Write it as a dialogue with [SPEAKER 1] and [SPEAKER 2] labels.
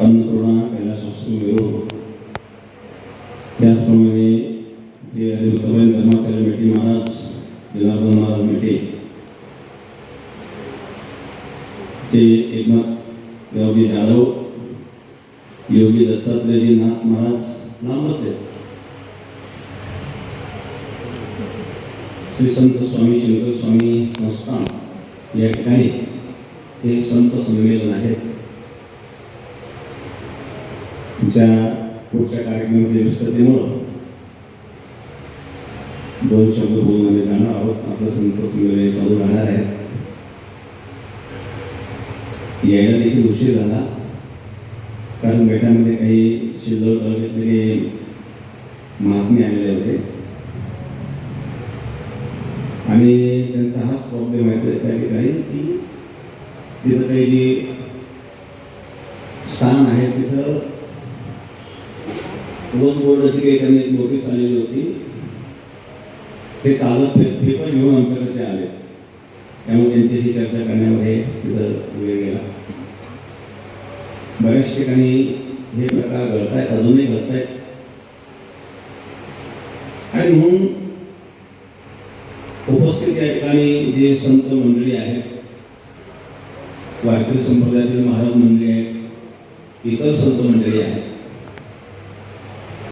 [SPEAKER 1] अन्नपूर्णा कैलासवासी वेरूळ त्याचप्रमाणे जे हरिभक्तबैन धर्माचार्य मेटे महाराज जनार्दन महाराज मेटे जे एकनाथ गावजी जाधव योगी दत्तात्रेयजी नाथ महाराज नाम बसले श्री संत स्वामी शंकर स्वामी संस्थान या ठिकाणी हे संत संमेलन आहे तुमच्या पुढच्या कार्यक्रमाच्या व्यस्ततेमुळं दोन शब्द बोलून आम्ही जाणार आहोत. आपलं संत संमेलन चालू राहणार आहे. यायला देखील उशीर झाला. कारण बेटामध्ये काही शिल्लक तालुक्यातले महात्मे आलेले होते. आणि त्यांचा हाच प्रॉब्लेम आहे. त्या ठिकाणी की तिथं काही जे स्थान आहे तिथं वन बोर्डाची काही त्यांनी एक नोटीस आलेली होती. ते कागद पे- पेपर घेऊन आमच्याकडे ते आले. त्यामुळे त्यांच्याशी चर्चा करण्यामध्ये वेळ गेला. बऱ्याच ठिकाणी हे प्रकार घडत आहेत अजूनही घडत आहेत आणि म्हणून उपस्थित या ठिकाणी जे संत मंडळी आहेत वारकरी संप्रदायातील महाराज मंडळी आहेत इतर संत मंडळी आहेत